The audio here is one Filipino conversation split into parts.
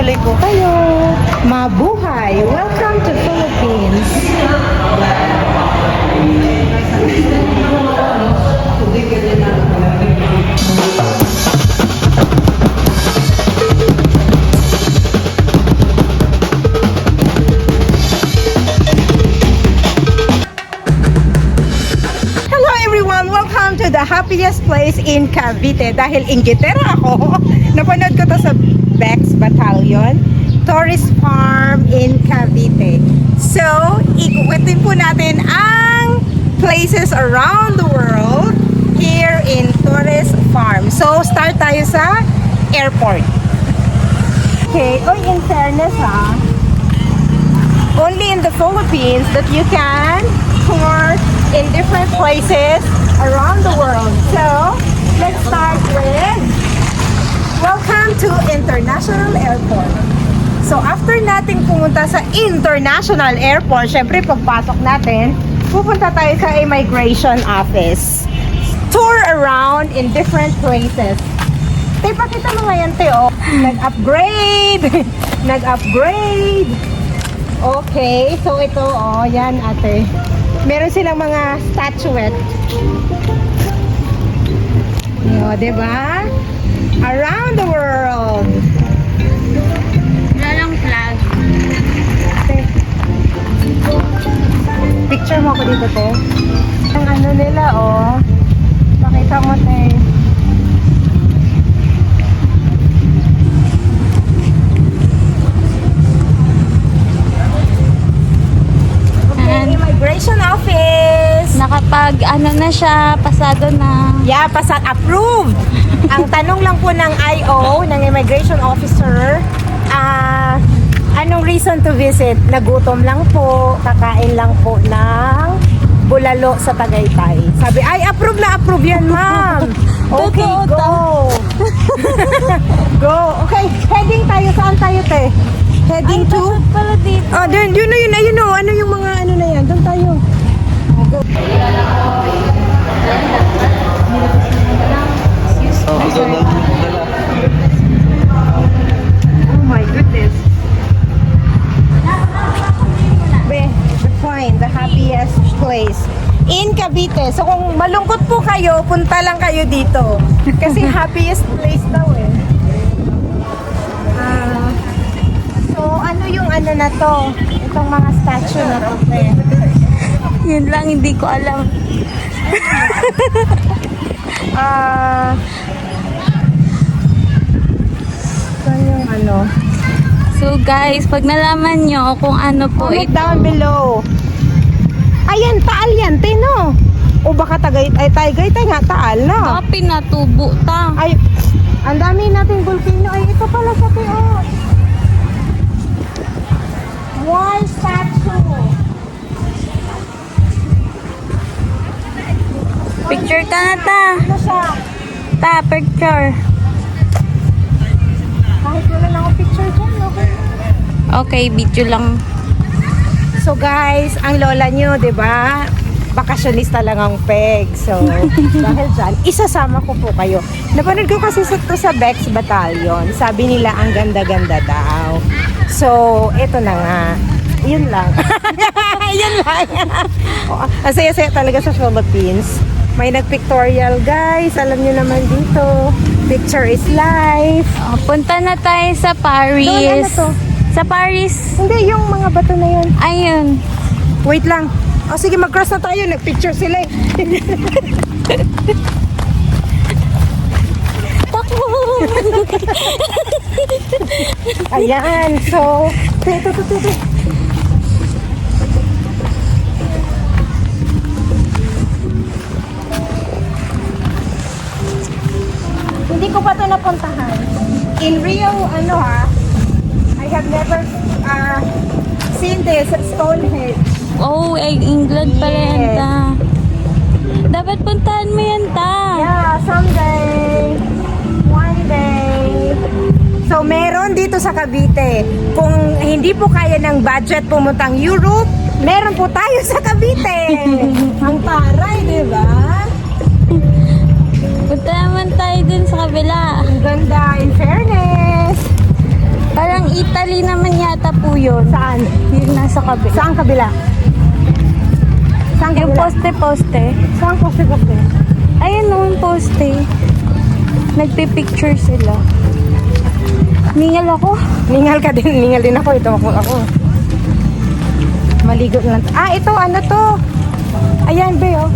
tuloy po kayo. Mabuhay! Welcome to Philippines! Welcome to the happiest place in Cavite. Dahil inggitera ako, napanood ko to sa Bex Battalion, Tourist Farm in Cavite. So, ikukutin po natin ang places around the world here in Tourist Farm. So, start tayo sa airport. Okay, oh, in fairness ha, only in the Philippines that you can tour in different places around the world. So, let's start with Welcome to International Airport. So, after nating pumunta sa International Airport, syempre pagpasok natin, pupunta tayo sa Immigration Office. Tour around in different places. Te, pakita mo ngayon, Te, oh. Nag-upgrade! Nag-upgrade! Okay, so ito, oh, yan ate. Meron silang mga statuette. Yo, di ba? Around the world. Wala lang flag. Picture mo ako dito, te. Ang ano nila, oh. Pakita mo, te. Okay, immigration office. Nakapag ano na siya, pasado na. Yeah, pasat approved. Ang tanong lang po ng IO, ng immigration officer, ah, anong reason to visit? Nagutom lang po, kakain lang po ng bulalo sa Tagaytay. Sabi, ay, approve na approve yan, ma'am. Okay, go. go. Okay, heading tayo. Saan tayo, te? Heading to? pala dito. Ah, dun, yun na yun, ayun o. Ano yung mga ano na yan? Doon tayo. Go. Oh my goodness. Be, the point, the happiest place in Cavite. So kung malungkot po kayo, punta lang kayo dito. Kasi happiest place daw eh. Ah, so ano yung ano na to? Itong mga statue na to. eh. Yun lang, hindi ko alam. Ah, saan yung ano? So guys, pag nalaman nyo kung ano po Comment ito. down below. Ayan, taal yan, te, no? O baka tagay, ay tagaytay nga, taal na. Baka pinatubo ta. Ay, ang dami nating volcano. Ay, ito pala sa oh. One statue. Picture ka na ta. Ta, picture. Kahit wala na picture dyan, okay. Okay, video lang. So guys, ang lola nyo, di ba? Bakasyonista lang ang peg. So, dahil dyan, isasama ko po kayo. Napanood ko kasi sa, to sa Bex Battalion. Sabi nila, ang ganda-ganda daw. So, eto na nga. Yun lang. Yun lang. Oh, ang saya-saya talaga sa Philippines. May nag-pictorial, guys. Alam nyo naman dito. Picture is life. Oh, punta na tayo sa Doon, ano Paris. to? Sa Paris. Hindi, yung mga bato na yun. Ayun. Wait lang. O sige, mag-cross na tayo. Nag-picture sila eh. Takbo! Ayan. So, ito, ito, ito, this Stonehenge. oh, eh, England pala yan Yes. ta. Dapat puntahan mo yan ta. Yeah, someday. One day. So, meron dito sa Cavite. Kung hindi po kaya ng budget pumuntang Europe, meron po tayo sa Cavite. Ang taray, di ba? Punta naman tayo dun sa kabila. Ang ganda, in fairness. Parang Italy naman yata po yun. Saan? Yung nasa kabila. Saan kabila? Saan Yung kabila? poste-poste. Saan poste poste? Ayun no, yung poste. Nagpipicture sila. Ningal ako. Ningal ka din, ningal din ako. Ito ako. ako. Maligo lang. Ah, ito, ano to? Ayan, be, oh.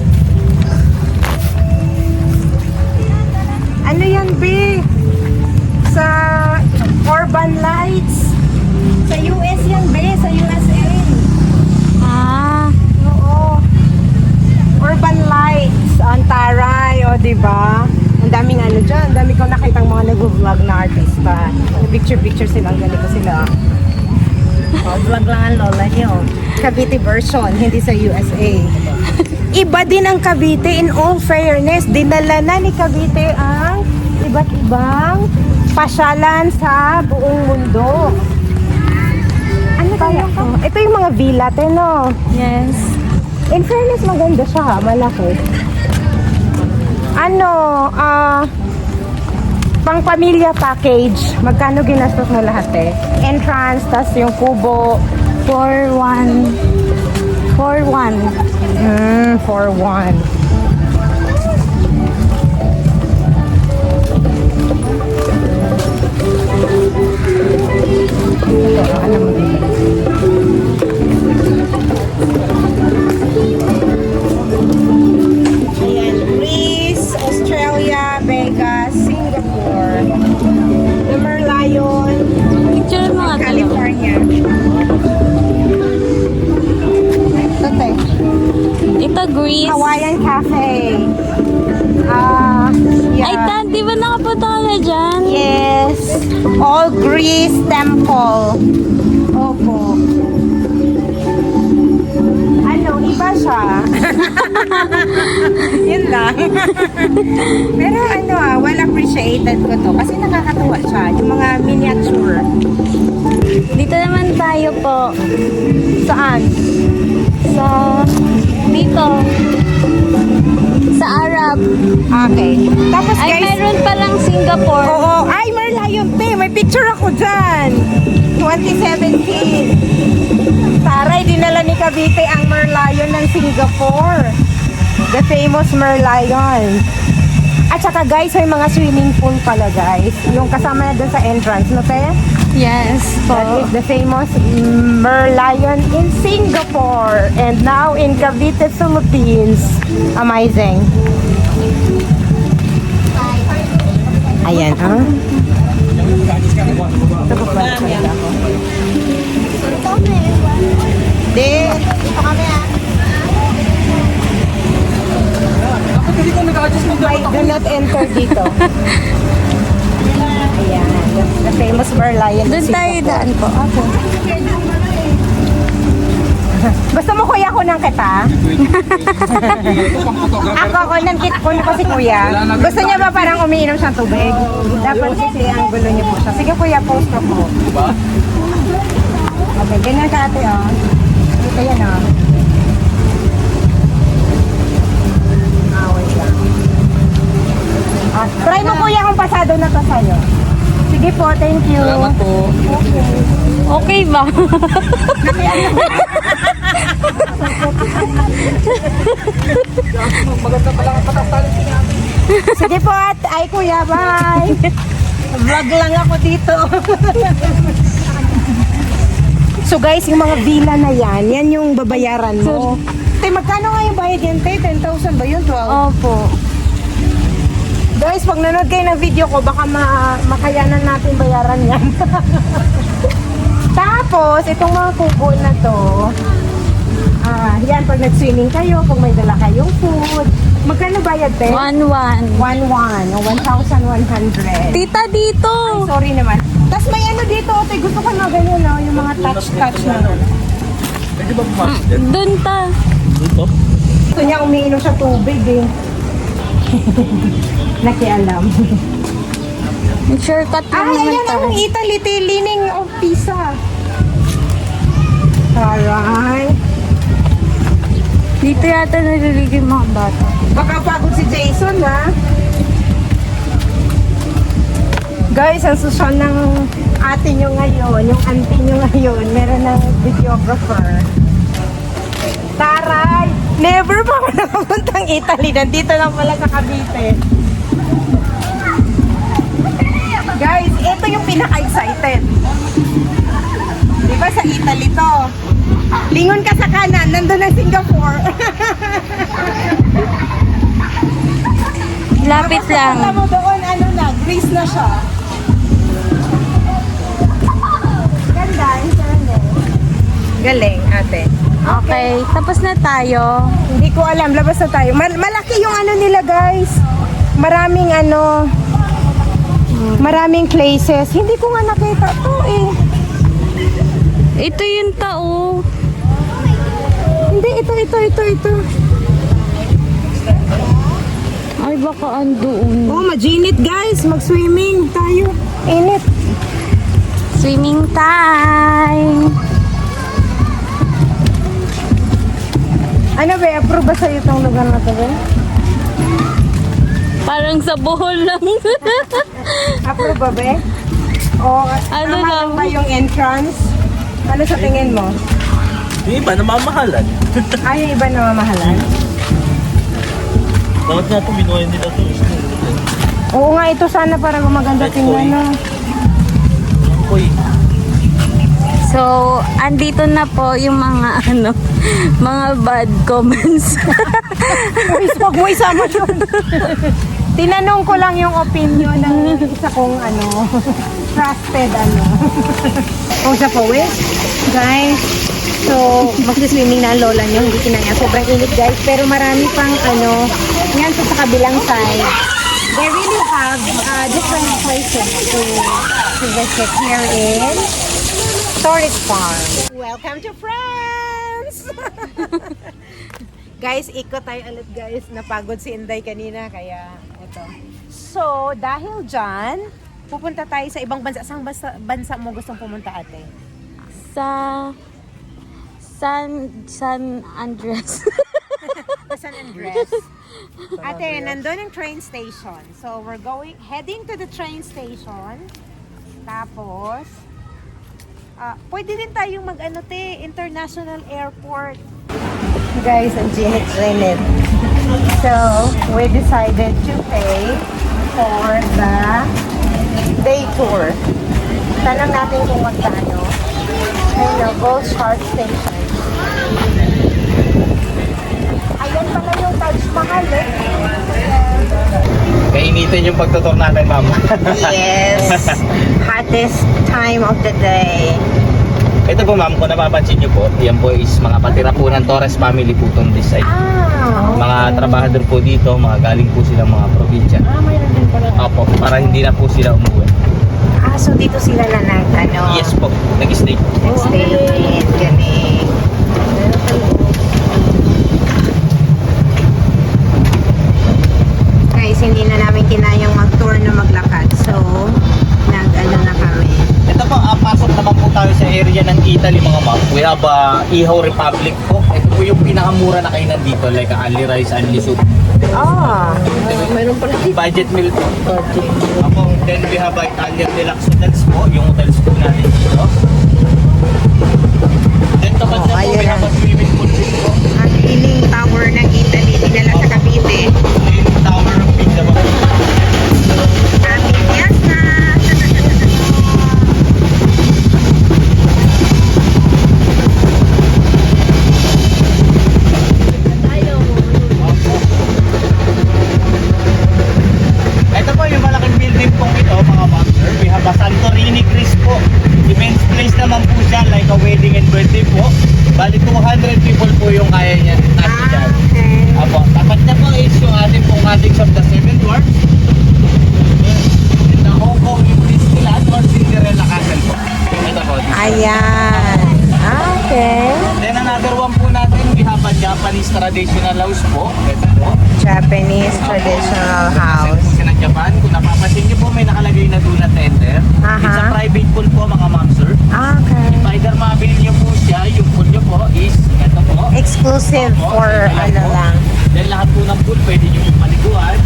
Ano yan, be? Sa Urban Lights. Sa US yan, be. Sa USA. Ah, Oo. Urban Lights on Taray, o, di ba? Ang daming ano dyan. Ang dami ko nakitang mga nag-vlog na artista. Picture-picture silang ganito sila. Oh, vlog lang ang lola niyo. Cavite version, hindi sa USA. Iba din ang Cavite in all fairness. Dinala na ni Cavite ang iba't ibang pasyalan sa buong mundo. Ano kaya to? Ito yung mga villa, no? yes. In fairness, maganda siya ha, malaki. Ano, ah, pang pamilya package, magkano ginastos mo lahat eh? Entrance, tas yung kubo, 4-1. 4-1. hmm, for one. Greece. Hawaiian Cafe. Ah, yeah. Ay, Tan, di ba nakapunta ka na dyan? All Greece Temple. Opo. Ano, iba siya. Yun lang. Pero ano ah, well appreciated ko to. Kasi nakakatuwa siya. Yung mga miniature. Dito naman tayo po. Saan? Sa... Dito. Sa Arab. Okay. Tapos Ay, guys, meron palang Singapore. Oo. Ay, Merlion te. Picture ako dyan. 2017. Taray, dinala ni Cavite ang Merlion ng Singapore. The famous Merlion. At saka guys, may mga swimming pool pala guys. Yung kasama na dun sa entrance, no te? Yes po. That is the famous Merlion in Singapore. And now in Cavite, Philippines. Amazing. Ayan, ah. Ito po pala talaga ako. Di, dito kami ah. May do not enter dito. Ayan, the, famous Merlion Doon tayo daan po. Okay. Gusto mo kuya ko ng kita? ako ko ng kit ko ko si kuya. Gusto niya ba parang umiinom siyang tubig? Dapat kasi ang gulo niya po siya. Sige kuya, post ko po. Okay, ganyan ka ate oh. Dito yan oh. Ah. Ah, try mo kuya kung pasado na to sa'yo. Sige po, thank you. Salamat po. Okay. Okay ba? Sige po at ay kuya, bye. Vlog lang ako dito. so guys, yung mga villa na yan, yan yung babayaran mo. Te, magkano nga yung bayad yan, te? 10,000 ba yun? 12? Opo. Guys, pag nanood kayo ng video ko, baka ma makayanan natin bayaran yan. Tapos, itong mga kubo na to, ah, yan, pag nag-swimming kayo, pag may dala kayong food, magkano bayad, te? 1-1. 1-1 o 1,100. Tita, dito! Sorry naman. Tapos may ano dito, ate, gusto ko na ganyan, no? yung mga touch-touch na. Doon ta. Gusto niya umiinom siya tubig, eh. Nakialam. Shortcut lang Ay, naman ayan tayo. ang Italy, te, leaning of Pisa. Alright. Dito yata nalilig yung mga bata. Baka pagod si Jason, ha? Guys, ang susunod ng ate nyo ngayon, yung auntie nyo ngayon, meron ng videographer. Taray! Never pa ako nakapuntang Italy. Nandito lang pala sa Cavite. Guys, ito yung pinaka-excited. Di ba sa Italy to? Lingon ka sa kanan, nandun ang Singapore. Lapit Tapos lang. mo doon, ano na, Greece na siya. Ganda, fairness. Galing, ate. Okay, tapos na tayo. Hindi ko alam, labas na tayo. Mal- malaki yung ano nila, guys. Maraming ano, maraming places. Hindi ko nga nakita to eh. Ito yung tao. Hindi, ito, ito, ito, ito. Ay, baka andoon. Oh, majinit guys. Mag-swimming tayo. Init. Swimming time. Ano ba, approve ba sa'yo itong lugar na to, be? Parang sa Bohol lang. Approve ba, be? O, Ano tama lang? ba yung entrance? Ano sa tingin mo? Yung iba, namamahalan. Ay, yung iba na mamahalan? Bakit nga ito, binuhay nila ito. Oo nga, ito sana para gumaganda tingnan go, na. Uy, So, andito na po yung mga ano, mga bad comments. Uy, wag mo isama yun. Tinanong ko lang yung opinion ng isa kong ano, trusted ano. Kung sa Powis, guys, so magsiswimming na ang lola niyo, hindi kinaya. Sobrang init guys, pero marami pang ano, yan sa sa kabilang side. They really have uh, different places to, to visit here in Torres Farm. Welcome to France! guys, ikot tayo ulit guys. Napagod si Inday kanina, kaya ito. So, dahil dyan, pupunta tayo sa ibang bansa. Saan bansa, bansa mo gustong pumunta ate? sa San San Andres. San Andres. Ate, nandun ang train station. So, we're going, heading to the train station. Tapos, ah, pwede din tayong mag-ano te, international airport. Guys, ang ginit-ginit. So, we decided to pay for the day tour. Tanong natin kung magkano. Ayun, Gold Star Station. Ayan pala yung Taj Mahal eh. Kainitin yung pagtutor natin, ma'am. Yes. Hottest time of the day. Ito po, ma'am, kung napapansin niyo po, yan po is mga patira po ng Torres family po itong this side. Ah, Mga trabahador po dito, mga galing po silang mga probinsya. Ah, mayroon din pala. Opo, para hindi na po sila umuwi. Ah, so dito sila na nag, ano? Yes po, nag-stay. Nag-stay. Galing. Hindi na namin kinayang mag-tour na maglakad. So, nag-ano na kami. Ito po, ah, pasok naman po tayo sa area ng Italy mga ma'am. We have uh, Ihaw Republic po. Ito po yung pinakamura na kainan dito, like uh, only rice, only soup. Ah, Mayroon pala Budget meal po. Apo, then we have uh, Italian Deluxe Hotels po, yung hotels po natin dito. Then kapag Oh, na po, we have a swimming pool din po. ang Leaning Tower ng Italy, dinala sa Cavite. exclusive for ano lang. Then lahat po ng food pwede nyo maliguan.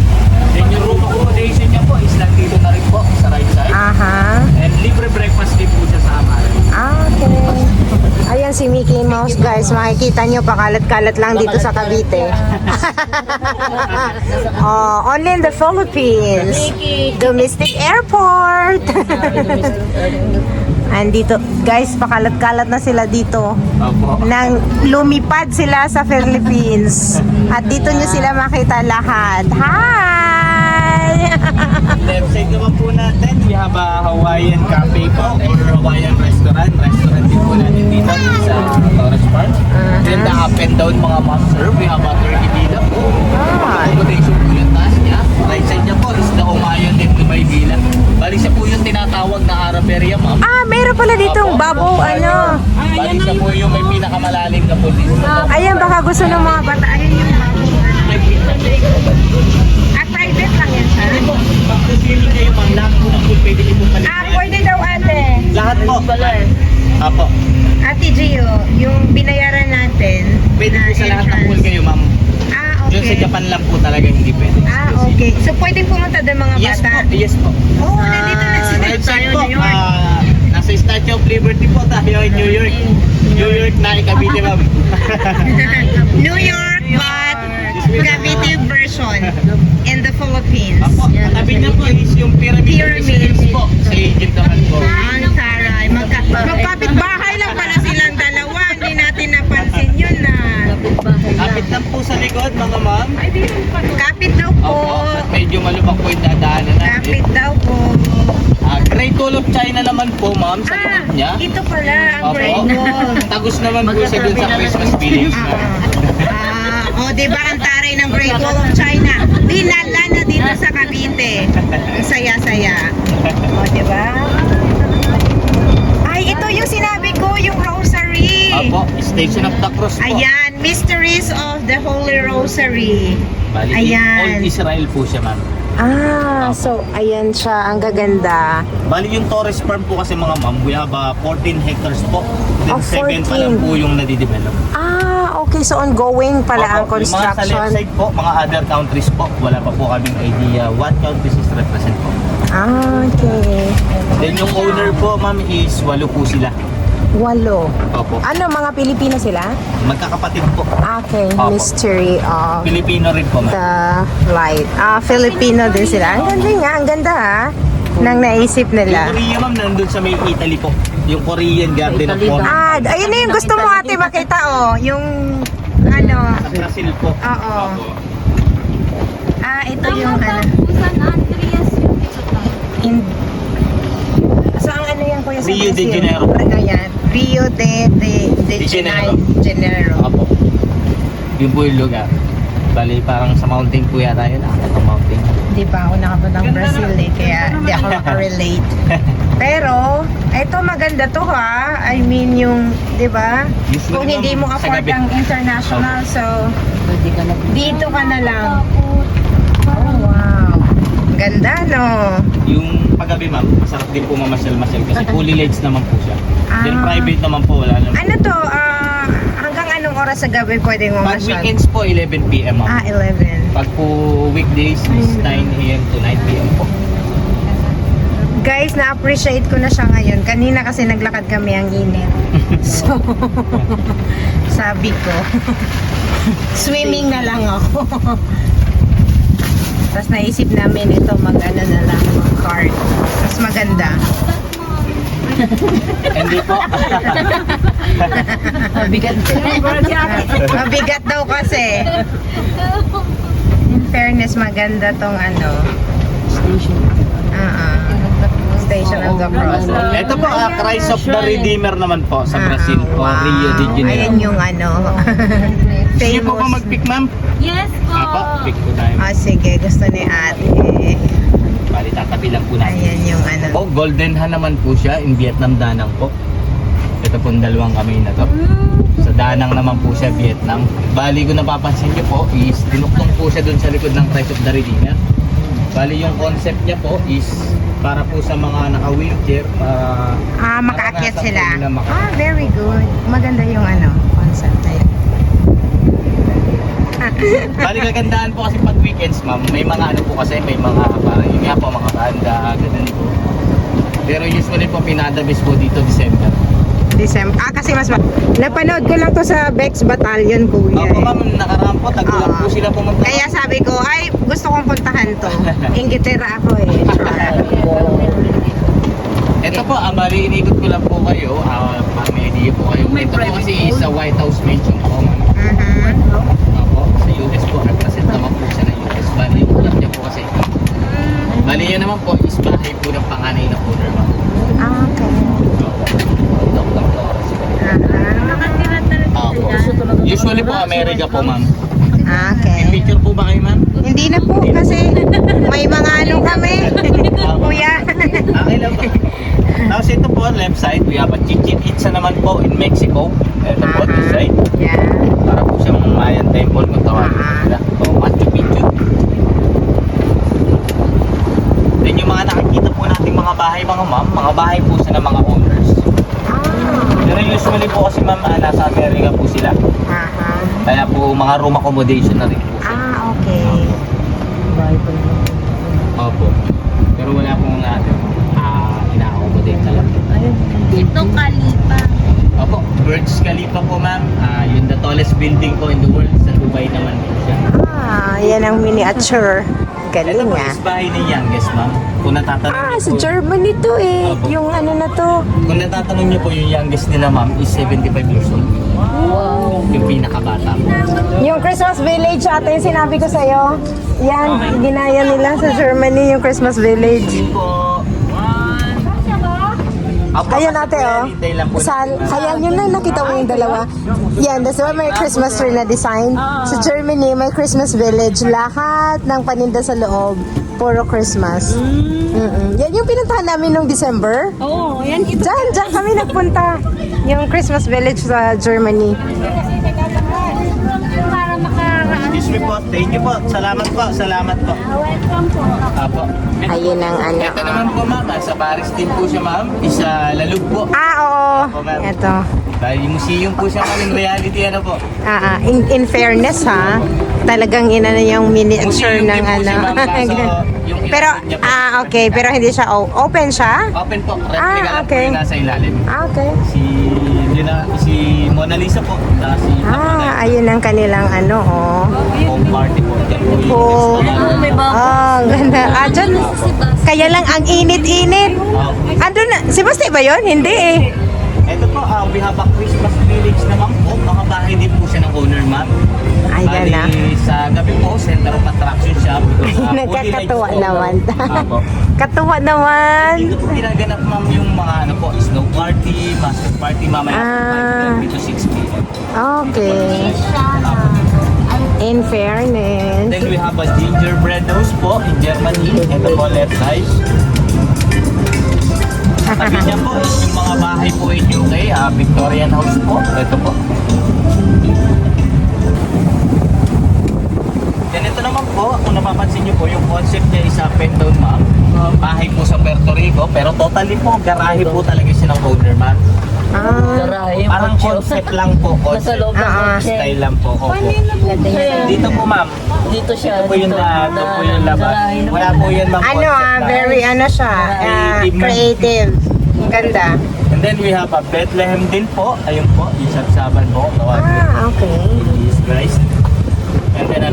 Then yung room accommodation niya po is nandito na rin po sa right side. Aha. And libre breakfast din po siya sa Amara. Ah, okay. Ayan si Mickey Mouse guys, makikita nyo pakalat-kalat lang dito sa Cavite. oh, only in the Philippines. Domestic airport. Andito, guys, pakalat-kalat na sila dito. Opo. Nang lumipad sila sa Philippines. At dito nyo sila makita lahat. Hi! Left side naman po natin, we have a Hawaiian cafe po or Hawaiian restaurant. Restaurant din po natin dito sa Torres Park. Then the up and down mga ma'am sir, we have a turkey villa po. Accommodation po yung taas niya. Right side niya po is the Humayon din Lumay Villa. Bali siya po yung tinatawag na Arab area ma'am. ah, meron pala ditong Opo. babo, ano. Bali siya po yung may pinakamalalim na po dito. Ayan, baka gusto ng mga bata. Ayan yung. At private lang yan siya. Pag-swimming kayo ma'am, lahat po ng pool pwede niyo po Ah, pwede daw ate. Lahat po. Apo. Ate Gio, yung binayaran natin. Pwede na po sa lahat ng pool kayo ma'am. Ah, Yung sa okay. Japan lang po talaga hindi pwede. Ah, okay. So, pwede pumunta doon mga Yes bata? po, yes po. Oo, oh, nandito na sila. Right side po, ah, nasa Statue of Liberty po tayo in New York. New York na ikabili ma'am. New York, but Cavite version in the Philippines. Apo, katabi niya po is yung Pyramid, Pyramid. Po sa Egypt naman po. Ang taray. Magka magkapit bahay lang pala silang dalawa. Hindi natin napansin yun na. Kapit lang po sa likod mga ma'am. Kapit daw po. Opo, at medyo malubak po yung dadaanan natin. Kapit daw po. Ah, Great Wall of China naman po ma'am sa Ah, likod niya. ito pala ang Opo. Great Wall. Tagus naman po siya dun sa Christmas Village. Ah, ma'am. ah, oh, di ba ang taray ng Great Wall of China? Dinala na dito sa Cavite. Ang saya-saya. Oh, di ba? Ay, ito yung sinabi ko, yung rosary. Opo, Station of the Cross po. Ayan, Mysteries of the Holy Rosary. Bali, Ayan. All Israel po siya ma'am. Ah, so ayan siya, ang gaganda. Bali yung Torres Farm po kasi mga ma'am, we have uh, 14 hectares po. Then Oh, 7 pa lang 14. po yung nadidevelop. Ah, okay, so ongoing pala ang Opo, Yung mga sa left construction. side po, mga other countries po, wala pa po kaming idea what countries is represent po. Ah, okay. Then yung owner po ma'am is walo po sila. Walo. Opo. Ano, mga Pilipino sila? Magkakapatid po. Okay, Opo. mystery of Pilipino rin po ma'am. the light. Ah, Filipino din sila. Ang ganda nga, ang ganda ha. Nang naisip Yung nila. Korea ma'am, nandun sa may Italy po. Yung Korean Garden of Honor. Ah, ayun na yung gusto mo ate makita oh. Yung, ano, Sa Brazil po. Oo. Opo. ah, ito yung, ano, San Andreas yung ito in, so ang ano yan kuya sa Rio de Brazil? Janeiro. Ayan, Rio de, de, de, De Janeiro. Janeiro. Janeiro. Opo. Yun po yung lugar. Bali, parang sa mountain po yata yun. Ah, ito mountain. Di pa ako nakapunta ng Brazil eh, kaya di ako makarelate. Pero, ito maganda to ha. I mean yung, di ba? Kung hindi mo sa afford gabi. ang international, so dito ka na lang. Oh, wow. Ganda, no? Yung paggabi ma'am, masarap din po mamasyal-masyal kasi fully lights naman po siya. Then Ah. private naman po, wala naman. Ano to? ah, hanggang anong oras sa gabi pwedeng Pag mamasyal? weekends po, 11pm ma'am. Ah, 11. Pag po weekdays is 9am to 9pm po. Guys, na-appreciate ko na siya ngayon. Kanina kasi naglakad kami ang init. So, sabi ko, swimming na lang ako. Tapos naisip namin ito mag-ano na lang, card. Mas maganda. Hindi po. Mabigat daw kasi. In fairness, maganda tong ano. Station. Station of the Cross. Ito po, ah, Christ of the Redeemer naman po sa Ah, Brazil po, wow. Rio de Janeiro. Ayan yung ano. Sige po ba famous. mag-pick ma'am? Yes po. Apa, pick po tayo. Ah, sige. Gusto ni ate. Bali, tatabi lang po natin. Ayan yung ano. Po, Golden Han naman po siya, in Vietnam Danang po. Ito po ang dalawang kamay na to. Sa Danang naman po siya, Vietnam. Bali ko napapansin niyo po is tinuktong po siya dun sa likod ng Christ of the Redeemer. Bali yung concept niya po is para po sa mga naka-wheelchair, para Ah, makaakyat sila. maka- Ah, very good. Maganda yung ano, concept na yun. Bali kagandaan po kasi pag weekends ma'am, may mga ano po kasi, may mga parang yun nga po, mga banda, ganun po. Pero usually po pinadabis po dito December. December. Ah, kasi mas ma- Napanood ko lang to sa Bex Battalion, kuya. Opo eh. ma'am, nakaraan po, tagulang Ah. po sila pumunta. Kaya sabi ko, ay, gusto kong puntahan to. Ingitera ako eh. Ito po, ah, bali inikot ko lang po kayo. Ah, para may idea po kayo. Ito po kasi sa White House Mansion po, ma'am. Mhm. US po, represent naman po siya ng US. Bali, yung ulat niya po kasi. Bali, yun naman po, is bahay po ng panganay na owner, ma'am. Ah, okay. Dr. Torres. Ah. Usually po, America po, ma'am. ah, May okay. picture po ba kayo, ma'am? Hindi na po kasi may mga ano kami. Kuya. Okay lang po. Tapos ito po, left side, we have a Chichen Itza naman po in Mexico. Ito po, this Aha. side. Yan. Mayan Temple kung tawagin Ah. nila. O Machu Picchu. Then yung mga nakikita po nating mga bahay mga ma'am, mga bahay po ng mga owners. Ah. Pero usually po kasi ma'am, ah, nasa Amerika po sila. Aha. Kaya po mga room accommodation na rin po. Ah, okay. Opo. Pero wala pong natin ah, ina-accommodate talaga. Ito kalipa. Burj Khalifa po ma'am. Ah, yun the tallest building po in the world. Sa Dubai naman po siya. Ah, yan ang miniature. Ito Galing po ah. is bahay ni youngest ma'am. Kung natatanong Ah, niyo sa po- Germany to eh. Opo. Yung ano na to. Kung natatanong niyo po yung youngest nila ma'am is 75 years old. Wow. Yung pinakabata po. Yung Christmas Village ate, yung sinabi ko sa'yo. Yan, ginaya nila sa Germany yung Christmas Village. Yun po. Opo, Ayan ate oh. hintay lang po ayan yun na nakita mo yung dalawa. Yan, that's why may Christmas tree na design. Sa Germany, may Christmas Village. Lahat ng paninda sa loob, puro Christmas. Mm-mm. Yan yung pinuntahan namin nung December. Oo, yan. Diyan, diyan kami nagpunta. Yung Christmas Village sa Germany. Excuse me po. Thank you po. Salamat po. Salamat po. Welcome po. Apo. Ayun ang ano. Ito naman po ma'am. ah, Sa Paris din po siya ma'am. Isa lalug po. Ah, oo. Ito. Dahil museum po siya ma'am in reality ano po. Ah, ah, in, in fairness ha, talagang ina na yung miniature ng ano. ma'am, pero, ah, okay. Pero hindi siya open siya? Open po. Replica Ah, lang po okay. yung nasa ilalim. Ah, okay. Si, yun na, si Mona Lisa po. Na si Ah, ayun ang kanilang ano, oh. home party po. Oh. may. Ah, ang ganda. Ah, dyan. Kaya lang ang init-init. Ah, Ando na, si Basti ba yun? Hindi eh. Ito po, ah, we have a Christmas village naman po. Mga bahay din po siya ng owner, ma'am. Ay. Bali, sa gabi po, center of attraction siya. because, fully Nagkakatuwa naman. Apo. Katuwa naman. Dito po ginaganap, ma'am, yung mga ano po, snow party, master party, mamaya Ah. 5 to 6 p.m. Okay. In fairness. Then we have a gingerbread house po in Germany. Ito po, left side. Tabi niya po yung mga bahay po in UK, ah, Victorian house po. Ito po. Then ito naman po, kung napapansin niyo po, yung concept niya is up and down, ma'am. Bahay po sa Puerto Rico, pero totally po, garahe po talaga siya ng owner, ma'am. Ah, Parang concept lang po, concept. loob ng Ah, ah. Style lang po. Opo. Dito po, ma'am. Dito siya. Ito po yung, ah, ito po yung labas. Wala po yan, ma'am. ano concept ah, lang. very ano siya, ah, Creative man. creative. Ganda. And then we have a Bethlehem din po. Ayun po, isabsaban po. Ah, okay. Jesus Christ.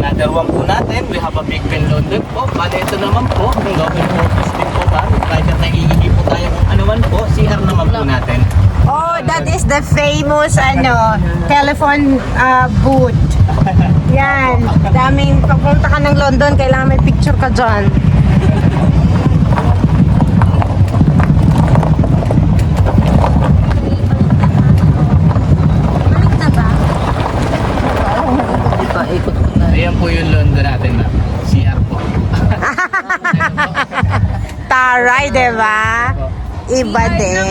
Another one po natin, we have a Big Ben London po. Bale, ito naman po, double purpose din po ba? Kahit at naiingi po tayo kung ano man po, CR naman po natin. Oh, that is the famous ano, telephone ah, booth. Yan. Daming pagpunta ka ng London, kailangan may picture ka dyan. Ayan po yung London natin na CR po. Taray, di ba? Iba din.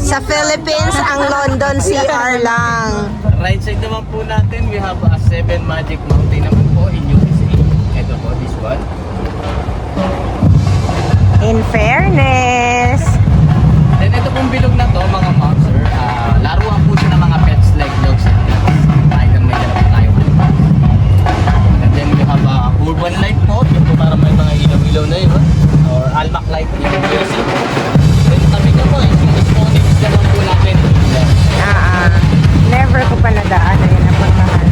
Sa Philippines, ang London CR lang. Right side naman po natin, we have a Seven Magic Mountain naman po in USA. Ito po, this one. In fairness. Then ito pong bilog na to, mga ma'am, sir, ah, laruan urban light po, yung po para may mga ilaw-ilaw na yun, or almac light po yung jersey. Then tabi niya po, eh, yung disponibs na lang po natin. Ah, ah. Never ko pa nadaan na yun ang pagmahal.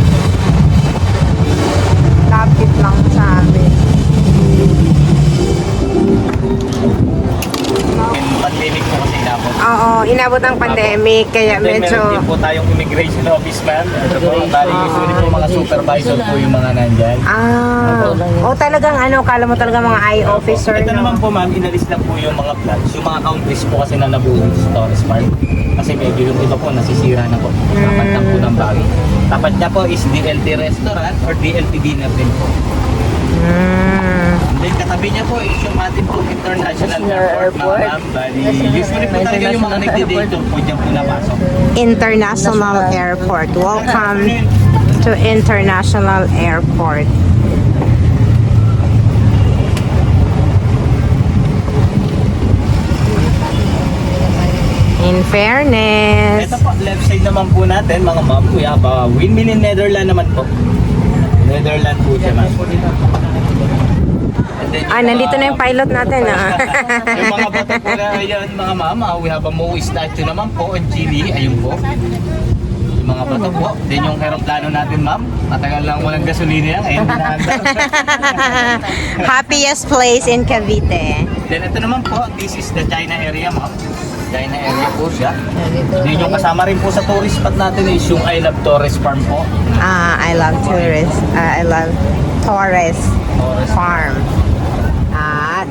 Lapit lang sa amin. And pandemic po kasi inabot ang pandemic, kaya Then meron din medyo... po tayong immigration office ma'am. Ito po, bali usually po mga supervisor po yung mga nandyan. Ah, o talagang ano, kala mo talaga mga eye officer, Ito naman po ma'am, inalis na po yung mga plots, yung mga countries po kasi na nabuhay sa Torres Park. Kasi medyo yung iba po nasisira na po. Tapat lang po ng bagay. Tapat niya po is DLT restaurant or DLT dinner din po. Mm. Then katabi niya po is yung ating po international airport, ma'am. Bali, usually po talaga yung mga nagdi-day tour po dyan po napasok. International Airport. Welcome to International Airport. In fairness. Ito po, left side naman po natin, mga ma'am. We have a windmill in Netherlands naman po. Netherlands po siya, ma'am. Ah, nandito na yung pilot natin, ah. yung mga bata po na yan, mga mama, we have a Moe statue naman po on Chile. Ayun po. Yung mga bata po. Then yung aeroplano natin, ma'am. Matagal lang walang gasolina yan. Ayun, hinahandang. Happiest place in Cavite. Then ito naman po, this is the China area, ma'am. China area po siya. Then yung kasama rin po sa tourist spot natin is yung I Love Torres Farm po. Ah, I love tourists. Ah, I love Torres Torres Farm.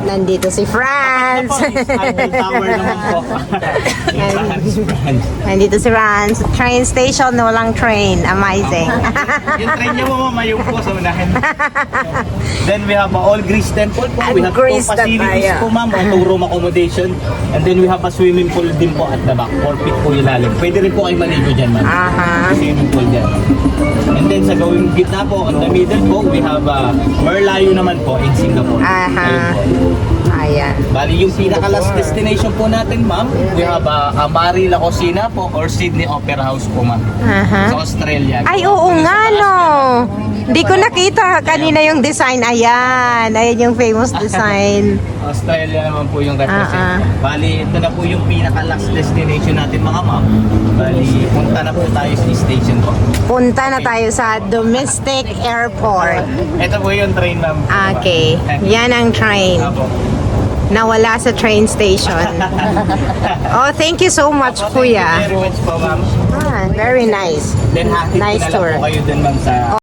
Nandito si Franz. Eiffel Tower naman po. Nandito si Franz. Train station na walang train. Amazing. yung train niya mo mama, yung po sa unahan. then we have a all grease temple po. We have Grease two facilities po ma'am, two room accommodation. And then we have a swimming pool din po at the back. 4 feet po yung lalim. Pwede rin po kayo maligo dyan ma'am. Aha. Swimming pool dyan. And then sa gawing gitna po, on the middle po, we have a Merlayo naman po in Singapore. Aha. Ayun po. Ayan. Bali, yung pinaka last destination po natin, ma'am, we have a Amari La Cocina po or Sydney Opera House po, ma'am. Aha. Sa Australia. Ay, oo nga, no. Hindi ko nakita kanina yung design. Ayan. Ayan yung famous design. Australia naman po yung represent. Bali, ito na po yung pinaka last destination natin mga ma'am. Bali, punta na po tayo sa station po. Punta na tayo sa domestic airport. Ito po yung train, ma'am. Okay. Yan ang train. Apo. Nawala sa train station. Oh, thank you so much, Apo, thank you Kuya. very much po, ma'am. Ah, very nice. Then, Nice na lang tour. po kayo dun, ma'am, sa